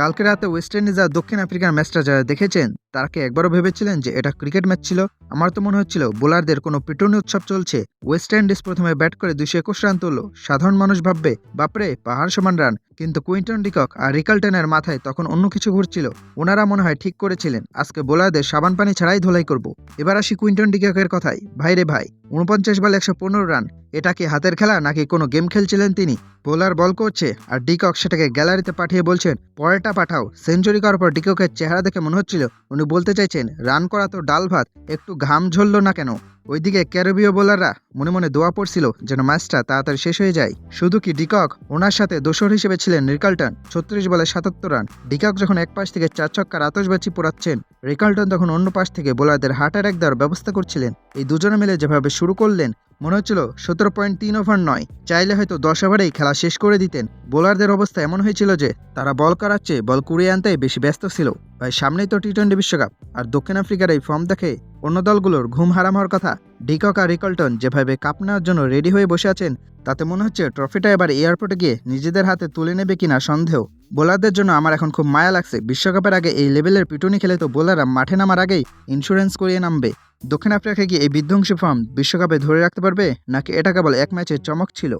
কালকে রাতে West Indies আর দক্ষিণ আফ্রিকার ম্যাচটা যারা দেখেছেন, তারা কি একবারও ভেবেছিলেন যে এটা ক্রিকেট ম্যাচ ছিল? আমার তো মনে হচ্ছিল বোলারদের কোনো পিটুনি উৎসব চলছে। ওয়েস্ট ইন্ডিজ প্রথমে ব্যাট করে দুশো একুশ রান তুললো। সাধারণ মানুষ ভাববে, বাপরে, পাহাড় সমান রান। কিন্তু কুইন্টন ডিকক আর রিকালটেনের মাথায় তখন অন্য কিছু ঘুরছিল। ওনারা মনে হয় ঠিক করেছিলেন, আজকে বোলারদের সাবান পানি ছাড়াই ধোলাই করব। এবার আসি কুইন্টন ডিককের কথাই ভাই রে ভাই উনপঞ্চাশ বলে একশো পনেরো রান। এটা কি হাতের খেলা নাকি কোনো গেম খেলছিলেন তিনি? বোলার বল করছে আর ডিকক সেটাকে গ্যালারিতে পাঠিয়ে বলছেন, পরেরটা পাঠাও। সেঞ্চুরি করার পর ডিককের চেহারা দেখে মনে হচ্ছিল উনি বলতে চাইছেন, রান করা তো ডাল ভাত, একটু ঘাম ঝরল না কেন? ওইদিকে ক্যারিবীয় বোলাররা মনে মনে দোয়া পড়ছিল যেন ম্যাচটা তাড়াতাড়ি শেষ হয়ে যায়। শুধু কি ডিকক, ওনার সাথে দোসর হিসেবে ছিলেন রিকাল্টন ছত্রিশ বলে সাতাত্তর রান। ডিকক যখন এক পাশ থেকে চার ছক্কার আতসবাজি পোড়াচ্ছেন রিকাল্টন তখন অন্য পাশ থেকে বোলারদের হার্ট অ্যাটাক দেওয়ার ব্যবস্থা করছিলেন। এই দুজনে মিলে যেভাবে শুরু করলেন মনে হচ্ছিল সতেরো পয়েন্ট তিন ওভার নয়। চাইলে হয়তো দশ ওভারেই খেলা শেষ করে দিতেন। বোলারদের অবস্থা এমন হয়েছিল যে, তারা বল করার চেয়ে বল কুড়িয়ে আনতে বেশি ব্যস্ত ছিল। ভাই সামনেই তো টি টোয়েন্টি বিশ্বকাপ। আর দক্ষিণ আফ্রিকার এই ফর্ম দেখে অন্য দলগুলোর ঘুম হারাম হওয়ার কথা ডিকক আর রিকল্টন যেভাবে কাপ নেওয়ার জন্য রেডি হয়ে বসে আছেন, তাতে মনে হচ্ছে ট্রফিটা এবার এয়ারপোর্টে গিয়ে নিজেদের হাতে তুলে নেবে কিনা সন্দেহ। বোলারদের জন্য আমার এখন খুব মায়া লাগছে। বিশ্বকাপের আগে এই লেভেলের পিটুনি খেলে তো বোলাররা মাঠে নামার আগেই ইন্স্যুরেন্স করিয়ে নামবে। দক্ষিণ আফ্রিকা কি এই বিধ্বংসী ফর্ম বিশ্বকাপে ধরে রাখতে পারবে? নাকি এটা কেবল এক ম্যাচের চমক ছিল?